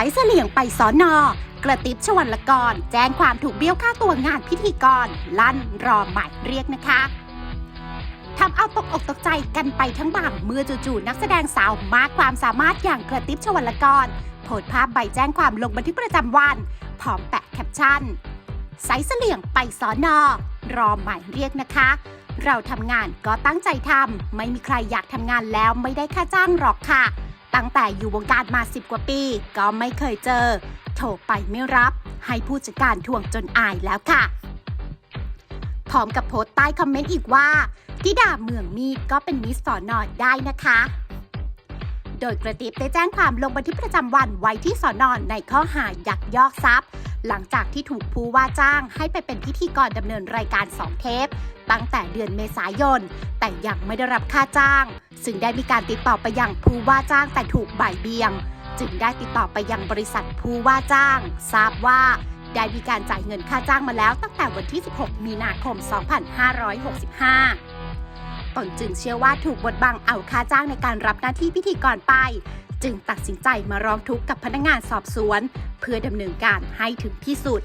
ายเสลี่ยงไปสอนอกระติบชวันละกร แจ้งความถูกเบี้ยวค่าตัวงานพิธีกร ลั่นรอหมายเรียกนะคะทำเอาตกอกตกใจกันไปทั้งบางเมื่อจู่ๆนักแสดงสาวมากความสามารถอย่างกระติบชวันละกรโพสภาพใบแจ้งความลงบันทึกประจำวันพร้อมแปะแคปชั่นสายเสลี่ยงไปสอนอรอหมายเรียกนะคะ เราทำงานก็ตั้งใจทำไม่มีใครอยากทำงานแล้วไม่ได้ค่าจ้างหรอกค่ะ ตั้งแต่อยู่วงการมา10กว่าปี ก็ไม่เคยเจอ โทรไปไม่รับ ให้ผู้จัดการทวงจนอายแล้วค่ะ พร้อมกับโพสต์ใต้คอมเมนต์อีกว่าทิดาเมืองมีดก็เป็นมิสสอนอได้นะคะโดยกระติบได้แจ้งความลงบันทึกประจำวันไว้ที่สอนอนในข้อหายักยอกทรัพย์ หลังจากที่ถูกผู้ว่าจ้างให้ไปเป็นพิธีกรดำเนินรายการสองเทป ตั้งแต่เดือนเมษายน แต่ยังไม่ได้รับค่าจ้าง ซึ่งได้มีการติดต่อไปยังผู้ว่าจ้างแต่ถูกบ่ายเบียง จึงได้ติดต่อไปยังบริษัทผู้ว่าจ้าง ทราบว่าได้มีการจ่ายเงินค่าจ้างมาแล้วตั้งแต่วันที่ 16 มีนาคม 2565 ตนจึงเชื่อว่าถูกบดบังเอาค่าจ้างในการรับหน้าที่พิธีกรไป จึงตัดสินใจมาร้องทุกข์กับพนักงานสอบสวน เพื่อดำเนินการให้ถึงที่สุด